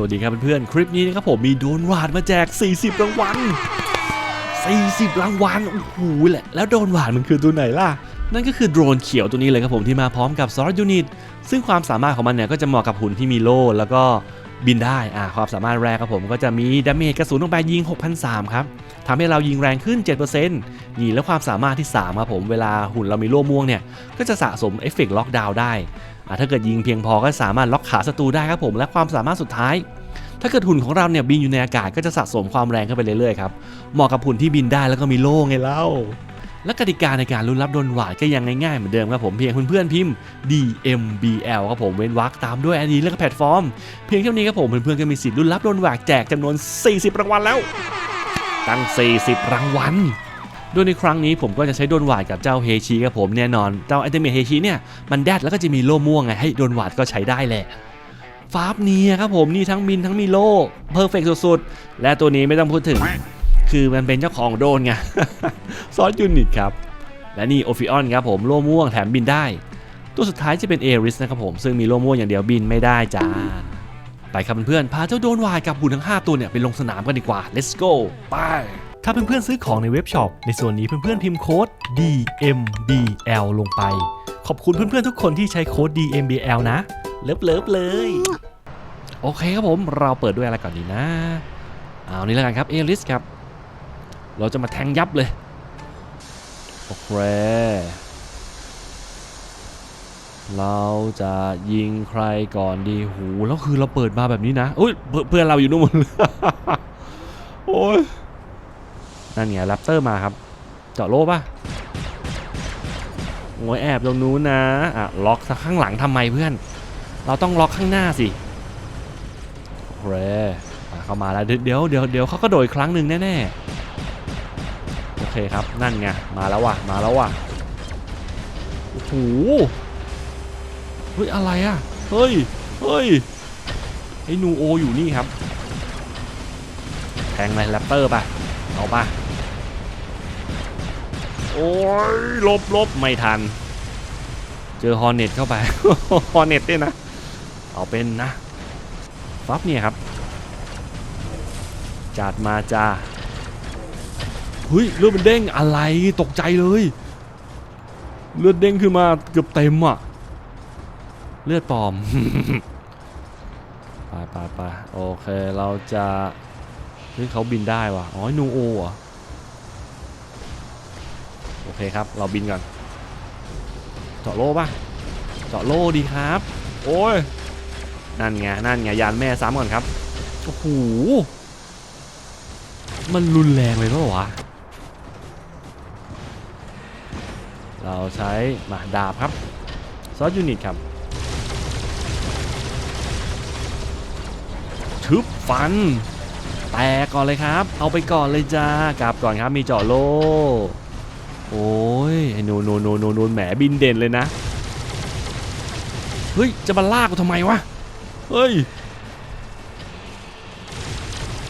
สวัสดีครับเพื่อนๆ คลิปนี้นะครับผมมีโดนวาดมาแจก 40 รางวัล 40 รางวัล โอ้โหแหละ แล้วโดนวาดมันคือตัวไหนล่ะ นั่นก็คือโดรนเขียวตัวนี้เลยครับผมที่มาพร้อมกับซอสยูนิต ซึ่งความสามารถของมันเนี่ยก็จะเหมาะกับหุ่นที่มีโล่แล้วก็บินได้ อ่า ความสามารถแรกครับผมก็จะมีดาเมจกระสุนลงไปยิง 6,003ครับทำให้เรายิงแรงขึ้น 7%นี่แล้วความสามารถที่3ครับผม เวลาหุ่นเรามีโล่ม่วงเนี่ย ก็จะสะสมเอฟเฟกต์ล็อกดาวน์ได้ ถ้าเกิดยิงเพียงพอก็สามารถล็อกขาศัตรูได้ครับผมและความสามารถสุดท้าย ถ้าเกิดหุ่นของเราเนี่ยบินอยู่ในอากาศก็จะสะสมความแรงขึ้นไปเรื่อยๆครับเหมาะกับหุ่นที่บินได้แล้วก็มีโล่ไงเล่าและกติกาในการลุ้นรับโดนหวาดก็ยังง่ายๆเหมือนเดิมครับผมเพียงเพื่อนๆพิมพ์ DMBL ครับผมเว้นวรรคตามด้วย ID และก็แพลตฟอร์ม เพียงเท่านี้ครับผมเพื่อนๆก็มีสิทธิ์ลุ้นรับโดนหวาดแจกจำนวน 40 รางวัลแล้ว ตั้ง 40 รางวัล โดยในครั้งนี้ผมก็จะใช้โดนหวาดกับเจ้าเฮชิครับผมแน่นอน เจ้าไอเทมเฮชิเนี่ยมันแดดแล้วก็จะมีโล่ม่วงไงให้โดนหวาดก็ใช้ได้แหละฟาบเนียครับผมนี่ทั้งบินทั้งมีโล่เพอร์เฟกสุดๆ และตัวนี้ไม่ต้องพูดถึง คือมันเป็นเจ้าของโดนไงซอสยูนิตครับ และนี่โอฟิออนครับผมโล่ม่วงแถมบินได้ ตัวสุดท้ายจะเป็นเอริสนะครับผมซึ่งมีโล่ม่วงอย่างเดียวบินไม่ได้จ้าไปครับเพื่อนๆพาเจ้าโดนวายกับหุ่นทั้ง 5 ตัวเนี่ยไปลงสนามกันดีกว่า let's go ไป ถ้าเพื่อนๆซื้อของในเว็บช็อปในส่วนนี้เพื่อนๆพิมพ์โค้ด DMBL ลงไป ขอบคุณเพื่อนๆทุกคนที่ใช้โค้ด DMBL นะเลิฟเลิฟๆเลย โอเคครับผม เราเปิดด้วยอะไรก่อนดีนะ เอานี่แล้วกันครับเอลิสครับ เราจะมาแทงยับเลย โอเค เราจะยิงใครก่อนดีหู แล้วคือเราเปิดมาแบบนี้นะ อุ้ยเพื่อนเพื่อนเราอยู่นู่นหมดเลย โอ้ย นั่นไงแรปเตอร์มาครับ เจาะโลป่ะโอ้ยแอบตรงนู้นนะอะล็อกข้างหลังทำไมเพื่อน เราต้องล็อกข้างหน้าสิโอเคอะเข้ามาแล้วเดี๋ยวเดี๋ยวเดี๋ยวเขาก็โดดอีกครั้งหนึ่งแน่ๆโอเคครับนั่นไงมาแล้วว่ะมาแล้วว่ะโอ้โหเฮ้ยอะไรอะเฮ้ยเฮ้ยไอ้นูโออยู่นี่ครับแทงเลยแรปเตอร์ป่ะเอาป่ะ โอ้ยลบลบไม่ทัน เจอฮอร์เน็ตเข้าไป ฮอร์เน็ตด้วยนะ เอาเป็นนะฟับเนี่ยครับ จัดมาจ้าเฮ้ยเลือดมันเด้งอะไรตกใจเลย เลือดเด้งขึ้นมาเกือบเต็มอะ เลือดปลอมไปไปไปโอเคเราจะเฮ้ยเขาบินได้ว่ะอ๋อนูโอเหรอ โอเคครับ เราบินก่อน เจาะโล่ป่ะเจาะโล่ดีครับ โอ้ย นั่นไง นั่นไง ยานแม่ซ้ำก่อนครับ โอ้โห มันรุนแรงเลยเปล่าวะ เราใช้มาดาบครับ ซอสยูนิตครับทึบฟัน แตกก่อนเลยครับ เอาไปก่อนเลยจ้ากลับก่อนครับมีเจาะโล โอ้ยไอ้นูนูนูนูนูแหมบินเด่นเลยนะ เฮ้ย จะมาลากกูทำไมวะ เฮ้ย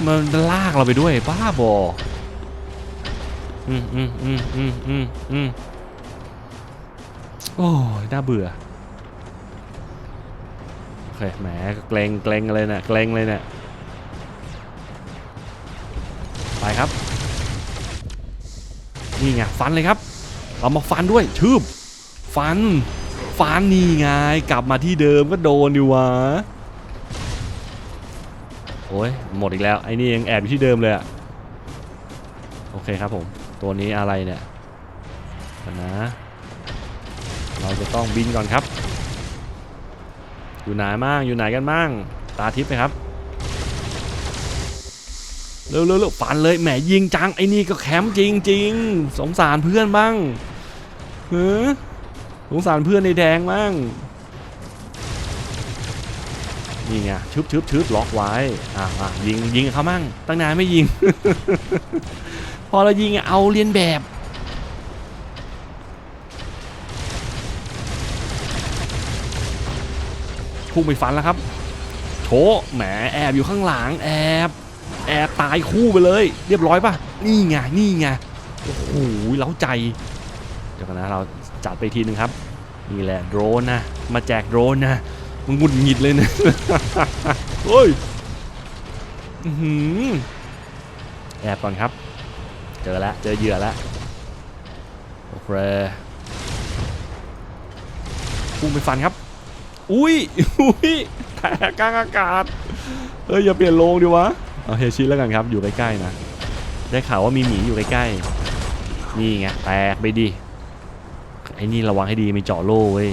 มันลากเราไปด้วยบ้าบออืมอืมอืมอืมอืมอืมโอ้ยน่าเบื่อโอเคแหมเกรงเกรงเลยเนะี่ยเกรงเลยเนี่ยไปครับ นี่ไงฟันเลยครับ เรามาฟันด้วยชืบฟัน ฟันนี่ไงกลับมาที่เดิมก็โดนดีวะโอ้ยหมดอีกแล้วไอ้นี่ยังแอบอยู่ที่เดิมเลยอะโอเคครับผมตัวนี้อะไรเนี่ยนะเราจะต้องบินก่อนครับ อยู่ไหนมั่งอยู่ไหนกันมั่งตาทิพย์ไหมครับ เร็วเร็วเร็วฟันเลยแหมยิงจังไอ้นี่ก็แคมป์จริงจริงสงสารเพื่อนบ้างเฮ้อสงสารเพื่อนในแดงบ้างนี่ไงชึบชึบชึบล็อกไว้อะอะยิงยิงเขามั่งตั้งนานไม่ยิง พอเรายิงเอาเรียนแบบพุ่งไปฟันแล้วครับ โถแหมแอบอยู่ข้างหลังแอบ แอบตายคู่ไปเลย เรียบร้อยป่ะ นี่ไง นี่ไง โอ้โหเล้าใจ เดี๋ยวกันนะ เราจัดไปทีหนึ่งครับ นี่แหละโดรนนะ มาแจกโดรนนะมันหงุดหงิดเลยนะเฮ้ยหือแอบก่อนครับ เจอแล้ว เจอเหยื่อแล้ว โอเคพุ่งไปฟันครับ อุ้ย อุ้ยแตกกลางอากาศ เอ้ยอย่าเปลี่ยนโลงดิวะ เอาเฮชิแล้วกันครับอยู่ใกล้ๆนะ ได้ข่าวว่ามีหมีอยู่ใกล้ๆ นี่ไงแตกไปดิไอ้นี่ระวังให้ดีมีเจาะโล่เว้ย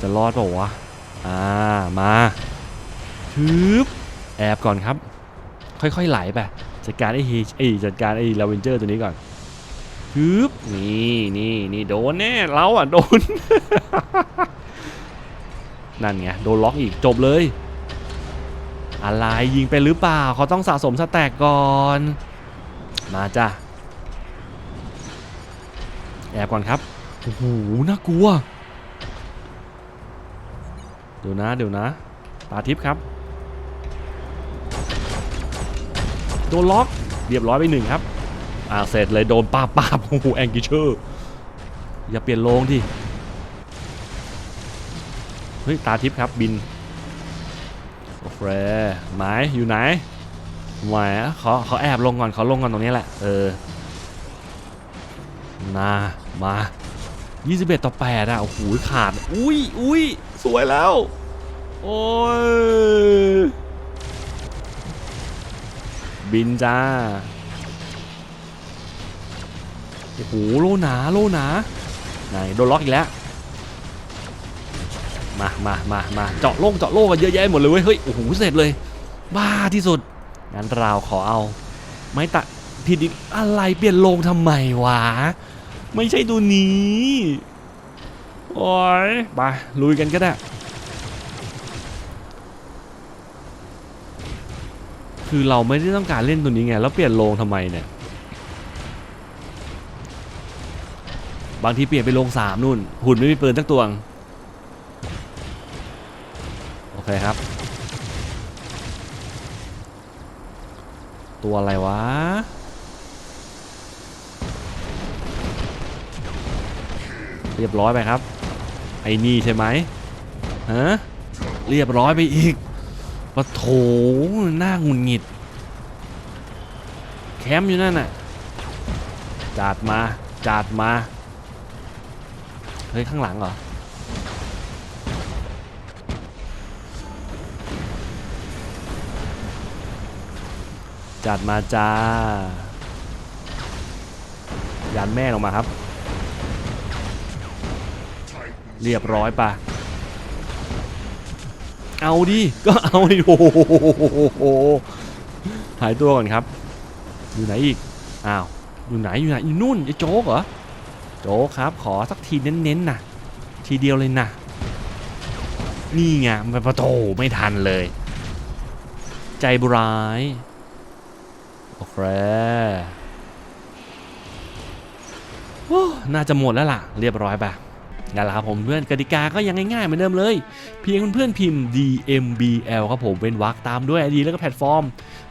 จะรอดเปล่าวะ อ่า มาทึบแอบก่อนครับ ค่อยๆไหลไปจัดการไอ้เฮไอ้จัดการไอ้ลาเวนเจอร์ตัวนี้ก่อนฮึบนี่นี่นี่โดนแน่เราอะโดน นั่นไงโดนล็อกอีกจบเลย อะไรยิงไปหรือเปล่าเขาต้องสะสมสแต็กก่อน มาจ้ะแอบก่อนครับโอ้โหน่ากลัวเดี๋ยวนะเดี๋ยวนะตาทิพย์ครับโดนล็อกเรียบร้อยไปหนึ่งครับอ่าเสร็จเลยโดนป้าบป้าโอ้โหแองกิเชอร์อย่าเปลี่ยนโลงดิเฮ้ยตาทิพย์ครับบิน โอเคหมายอยู่ไหนหมายเขาเขาแอบลงก่อนเขาลงก่อนตรงนี้แหละ เออนามา 21 ต่อ 8 อะ โอ้โห ขาด อุ้ยอุ้ยสวยแล้ว โอ้ย บินจ้า โอ้โห โลหนา โลหนา ไหน โดนล็อกอีกแล้ว มามามามาเจาะโล่งเจาะโล่งกันเยอะแยะหมดเลยเว้ยเฮ้ยโอ้โหเสร็จเลย บ้าที่สุดงั้นเราขอเอา ไม้ตะทีดินอะไรเปลี่ยนโลงทำไมวะไม่ใช่ตัวนี้โอ้ยไปลุยกันก็ได้คือเราไม่ได้ต้องการเล่นตัวนี้ไงแล้วเปลี่ยนโลงทำไมเนี่ยบางทีเปลี่ยนไปโลงสามนู่นหุ่นไม่มีปืนทั้งตัวงโอ เคครับ ตัวอะไรวะ เรียบร้อยไปครับ ไอ้นี่ใช่ไหมฮะเรียบร้อยไปอีกปะโถหน้าหงุนหงิด แคมป์อยู่นั่นน่ะจัดมาจัดมา เฮ้ย ข้างหลังเหรอ จัดมาจ้า ยันแม่ลงมาครับ เรียบร้อยปะเอาดิ ก็เอาดิ โอ้โหหายตัวก่อนครับ อยู่ไหนอีก อ้าว อยู่ไหน อยู่ไหน อยู่นู่นไอ้โจ๊กเหรอ โจ๊กครับ ขอสักทีเน้นๆนะทีเดียวเลยนะนี่ไงมันประโถไม่ทันเลย ใจบร้าย โอเคโอ้น่าจะหมดแล้วล่ะ เรียบร้อยปะนั่นแหละครับผมเพื่อนกติกาก็ยังง่ายๆเหมือนเดิมเลย เพียงเพื่อนๆพิมพ์ DMBL ครับผมเป็นวักตามด้วย ID แล้วก็แพลตฟอร์ม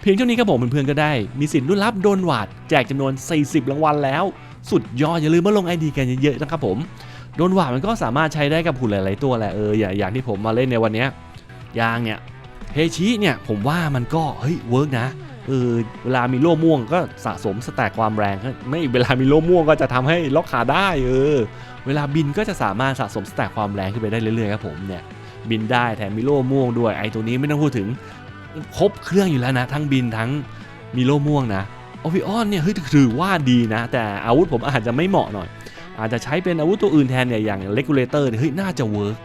เพียงเท่านี้ครับผมเพื่อนๆก็ได้ มีสิทธิ์รุ่นรับโดนหวาดแจกจำนวน 40 รางวัลแล้ว สุดยอดอย่าลืมมาลง ID กันเยอะๆนะครับผมโดนหวาดมันก็สามารถใช้ได้กับหุ่นหลายๆตัวแหละเอออย่างอย่างที่ผมมาเล่นในวันนี้ยยางเนี่ยเฮชิเนี่ยผมว่ามันก็เฮ้ยเวิร์กนะ เออเวลามีโล่ม่วงก็สะสมสแต็กความแรง ไม่เวลามีโล่ม่วงก็จะทำให้ล็อกขาได้เออเวลาบินก็จะสามารถสะสมสแต็กความแรงขึ้นไปได้เรื่อยๆครับผมเนี่ยบินได้แถมมีโล่ม่วงด้วยไอ้ตัวนี้ไม่ต้องพูดถึงครบเครื่องอยู่แล้วนะ ทั้งบินทั้งมีโล่ม่วงนะโอฟิออนเนี่ยเฮ้ยถือว่าดีนะ แต่อาวุธผมอาจจะไม่เหมาะหน่อย อาจจะใช้เป็นอาวุธตัวอื่นแทนเนี่ยอย่างเลกูเลเตอร์เฮ้ยน่าจะเวิร์ก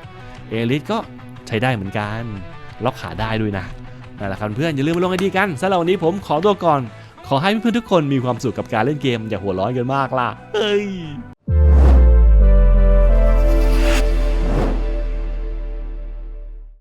เอลิสก็ใช้ได้เหมือนกันล็อกขาได้ด้วยนะ นั่นแหละครับเพื่อนอย่าลืมมาลงไอดีกันสำหรับวันนี้ผมขอตัวก่อน ขอให้เพื่อนๆทุกคนมีความสุขกับการเล่นเกมอย่าหัวร้อนกันมากล่ะเฮ้ย